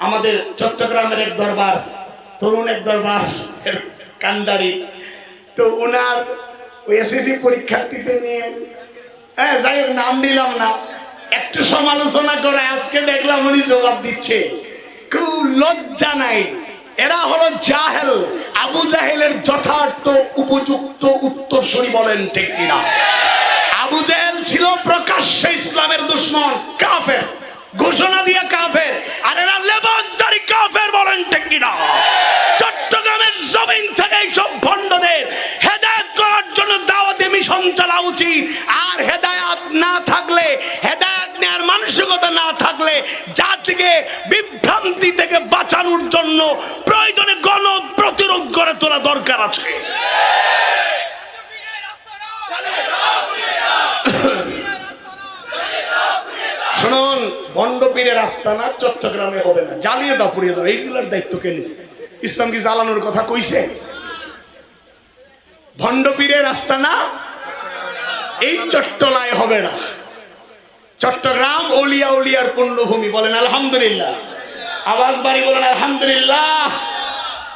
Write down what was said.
আমাদের চট্টগ্রামের এক দরবার, তরুণ এক দরবার কান্দারি তো ওনার ওই এসএসসি পরীক্ষার্থীদের নিয়ে হ্যাঁ যাই হোক, নাম দিলাম না। একটু সমালোচনা করে আজকে দেখলাম উনি জবাব দিচ্ছে। খুব লজ্জা নাই। এরা হলো জাহেল। আবু জাহেলের যথার্থ, উপযুক্ত উত্তর উত্তরসূরি বলেন ঠিক কিনা। আবু জাহেল ছিল প্রকাশ্যে ইসলামের দুশ্মন, কাফের। ঘোষণা দিয়ে কাফের আর এরা লেবাসদারি কাফের বলেন ঠিক কিনা চট্টগ্রামের জমিন থেকে এইসব ভণ্ডদের হেদায়ত করার জন্য মিশন চালা উচিত। আর হেদায়াত না থাকলে, হেদায়াত নেওয়ার মানসিকতা না থাকলে, জাতিকে বিভ্রান্তি থেকে বাঁচানোর জন্য প্রয়োজনে গণ প্রতিরোধ করে তোলা দরকার আছে। শুনুন ভণ্ডপীরের রাস্তা না, চট্টগ্রামে হবে না। জ্বালিয়ে দাও, পুড়িয়ে দাও। এইগুলোর দায়িত্ব কে নিছে? ইসলাম কি জ্বালানোর কথা কইছে? ভণ্ডপীরের রাস্তা না এই চট্টলায় হবে না। চট্টগ্রাম ওলিয়া উলিয়ার পুণ্যভূমি বলেন আলহামদুলিল্লাহ। আওয়াজ বাড়ি বলেন আলহামদুলিল্লাহ।